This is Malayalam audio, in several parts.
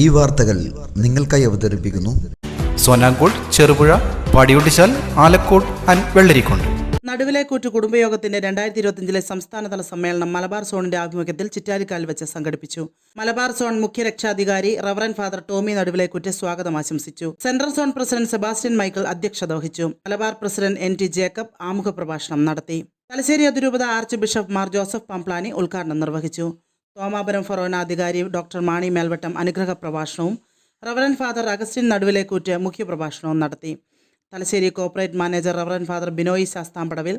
ഈ വാർത്തകൾ നിങ്ങൾക്കായി അവതരിപ്പിക്കുന്നു. സോനാങ്കോട് ചെറുപുഴ പാടിയൊട്ടിച്ചാൽ ആലക്കോട് ആൻഡ് വെള്ളരിക്കോണ്ട് നടുവിലേക്കൂറ്റ് കുടുംബയോഗത്തിന്റെ രണ്ടായിരത്തി ഇരുപത്തിയഞ്ചിലെ സംസ്ഥാനതല സമ്മേളനം മലബാർ സോണിന്റെ ആഭിമുഖ്യത്തിൽ ചിറ്റാരിക്കാൽ വെച്ച് സംഘടിപ്പിച്ചു. മലബാർ സോൺ മുഖ്യ രക്ഷാധികാരി റവറൻ ഫാദർ ടോമി നടുവിലേക്കൂറ്റ് സ്വാഗതം ആശംസിച്ചു. Central zone president Sebastian Michael അധ്യക്ഷത വഹിച്ചു. Malabar president N T Jacob ആമുഖ പ്രഭാഷണം നടത്തി. തലശ്ശേരി അതിരൂപത archbishop Mar Joseph Pamplany ഉദ്ഘാടനം നിർവഹിച്ചു. തോമാപുരം ഫൊറോന അധികാരി ഡോക്ടർ മാണി മേൽവട്ടം അനുഗ്രഹ പ്രഭാഷണവും റവറൻ ഫാദർ അഗസ്റ്റിൻ നടുവിലേക്കൂറ്റ് മുഖ്യപ്രഭാഷണവും നടത്തി. Thalassery corporate manager reverend father Binoy Sasthampadavil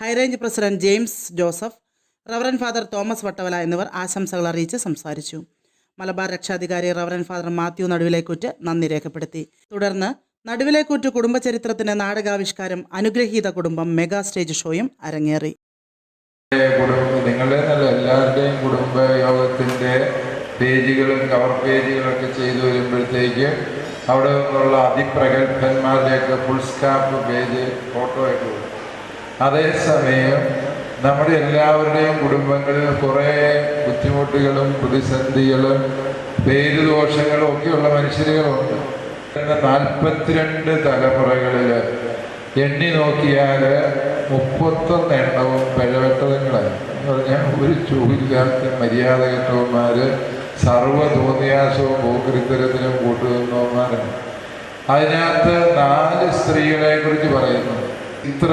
high range president James Joseph reverend father Thomas Vattavala എന്നിവർ ആശംസകൾ അറിയിച്ച് സംസാരിച്ചു. മലബാർ രക്ഷാധികാരി റവറൻ ഫാദർ മാത്യു നടുവിലേക്കൂറ്റ് നന്ദി രേഖപ്പെടുത്തി. തുടർന്ന് നടുവിലേക്കൂറ്റ് കുടുംബചരിത്രത്തിന് നാടകാവിഷ്കാരം അനുഗ്രഹീത കുടുംബം മെഗാ സ്റ്റേജ് ഷോയും അരങ്ങേറി. നല്ല എല്ലാവരുടെയും കുടുംബ യോഗത്തിന്റെ പേജുകളും കവർ പേജുകളൊക്കെ ചെയ്തു വരുമ്പോഴത്തേക്ക് അവിടെ നിന്നുള്ള അതിപ്രഗത്ഭന്മാരുടെയൊക്കെ ഫുൾ സ്കാപ്പ് പേജ് ഫോട്ടോ വരും. അതേസമയം നമ്മുടെ എല്ലാവരുടെയും കുടുംബങ്ങളിൽ കുറേ ബുദ്ധിമുട്ടുകളും പ്രതിസന്ധികളും പേരുദോഷങ്ങളും ഒക്കെയുള്ള മനുഷ്യരുകളുണ്ട്. നാൽപ്പത്തിരണ്ട് തലമുറകളിൽ എണ്ണി നോക്കിയാൽ മുപ്പത്തൊന്ന് എണ്ണവും പിഴവെട്ടതുങ്ങളാണ് എന്ന് പറഞ്ഞാൽ ഒരു ചൂരില്ലാത്ത മര്യാദകെട്ടവന്മാർ സർവ തോന്നിയാസവും കൂട്ടുനിന്നവന്മാരാണ് അതിനകത്ത് നാല് സ്ത്രീകളെ കുറിച്ച് പറയുന്നു. ഇത്ര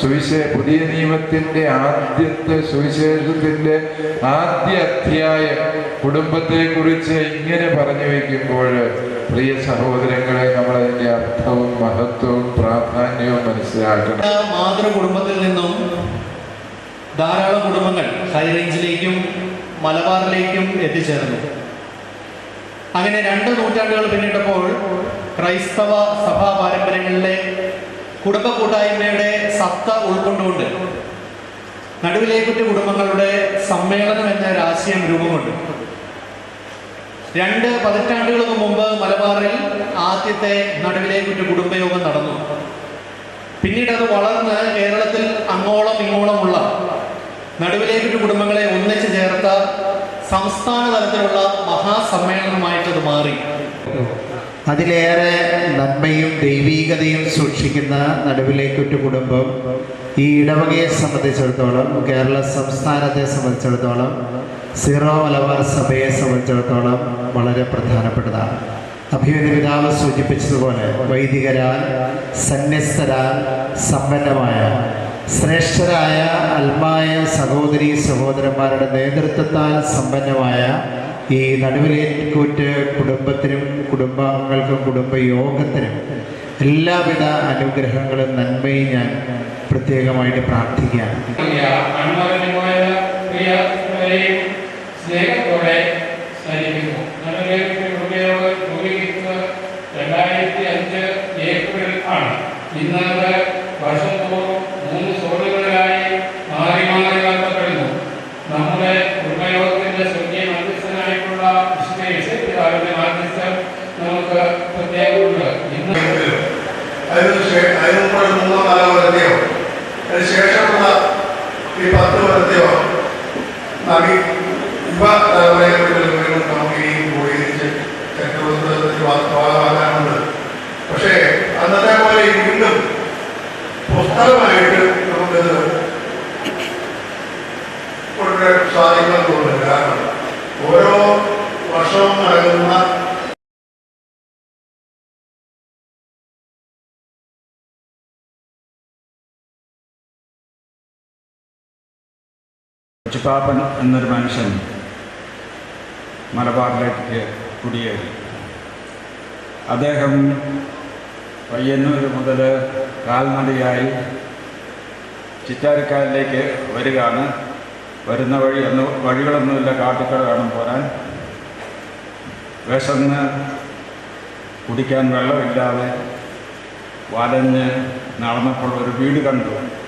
സുവിശേ പുതിയ നിയമത്തിന്റെ ആദ്യത്തെ സുവിശേഷത്തിന്റെ ആദ്യ അധ്യായം കുടുംബത്തെ കുറിച്ച് ഇങ്ങനെ പറഞ്ഞു വെക്കുമ്പോൾ പ്രിയ സഹോദരങ്ങളെ നമ്മൾ അതിന്റെ അർത്ഥവും മഹത്വവും പ്രാധാന്യവും മനസ്സിലാക്കണം. മാതൃ കുടുംബത്തിൽ നിന്നും ധാരാളം കുടുംബങ്ങൾ ഹൈറേഞ്ചിലേക്കും മലബാറിലേക്കും എത്തിച്ചേർന്നു. അങ്ങനെ രണ്ട് നൂറ്റാണ്ടുകൾ പിന്നിട്ടപ്പോൾ ക്രൈസ്തവ സഭാ പാരമ്പര്യങ്ങളിലെ കുടുംബ കൂട്ടായ്മയുടെ സത്ത ഉൾക്കൊണ്ടുകൊണ്ട് നടുവിലേക്കുറ്റ കുടുംബങ്ങളുടെ സമ്മേളനം എന്ന ഒരു ആശയം രൂപം കൊണ്ടു. രണ്ട് പതിറ്റാണ്ടുകൾക്ക് മുമ്പ് മലബാറിൽ ആദ്യത്തെ നടുവിലേക്കൊരു കുടുംബയോഗം നടന്നു. പിന്നീട് അത് വളർന്ന് കേരളത്തിൽ അങ്ങോളം ഇങ്ങോളമുള്ള നടുവിലേക്കൊരു കുടുംബങ്ങളെ ഒന്നിച്ചു ചേർത്ത സംസ്ഥാന തലത്തിലുള്ള മഹാസമ്മേളനമായിട്ട് അത് മാറി. അതിലേറെ നന്മയും ദൈവീകതയും സൂക്ഷിക്കുന്ന നടുവിലേക്കൊറ്റ കുടുംബം ഈ ഇടവകയെ സംബന്ധിച്ചിടത്തോളം കേരള സംസ്ഥാനത്തെ സംബന്ധിച്ചിടത്തോളം സീറോ മലബാർ സഭയെ സംബന്ധിച്ചിടത്തോളം വളരെ പ്രധാനപ്പെട്ടതാണ്. അഭിമന്യ പിതാവ് സൂചിപ്പിച്ചതുപോലെ വൈദികരാൽ സന്യസ്തരാൽ സമ്പന്നമായ ശ്രേഷ്ഠരായ അൽമായ സഹോദരി സഹോദരന്മാരുടെ നേതൃത്വത്താൽ സമ്പന്നമായ ഈ നടുവിലേക്കൂറ്റ് കുടുംബത്തിനും കുടുംബാംഗങ്ങൾക്കും കുടുംബയോഗത്തിനും എല്ലാവിധ അനുഗ്രഹങ്ങളും നന്മയും ഞാൻ പ്രത്യേകമായിട്ട് പ്രിയരെയും സ്നേഹത്തോടെ സ്മരിക്കുന്നു. അതിന് മുമ്പ് മൂന്നോ നാലോ വരത്തെയോ അതിന് ശേഷമുള്ള ഈ പത്ത് വരത്തെയോ നവി യുവ തലമുറയിലും നമുക്ക് ഈ പോയിരിച്ച് ഭാഗമാകാനുണ്ട് പക്ഷേ അന്നത്തെ പോലെ വീണ്ടും പുസ്തകമായിട്ട് നമുക്കിത് കൊണ്ടുവരാൻ സാധിക്കുമെന്ന് തോന്നുന്നു കാരണം ഓരോ കൊച്ചുപാപ്പൻ എന്നൊരു മനുഷ്യൻ മലബാറിലേക്ക് കുടിയേറി. അദ്ദേഹം പയ്യന്നൂർ മുതൽ കാൽനടയായി ചിറ്റാരിക്കാലിലേക്ക് വരികയാണ്. വരുന്ന വഴി ഒന്നും വഴികളൊന്നുമില്ല കാട്ടിക്കട കാണും പോരാൻ. വിശന്ന് കുടിക്കാൻ വെള്ളമില്ലാതെ വലഞ്ഞ് നടന്നപ്പോൾ ഒരു വീട് കണ്ടു.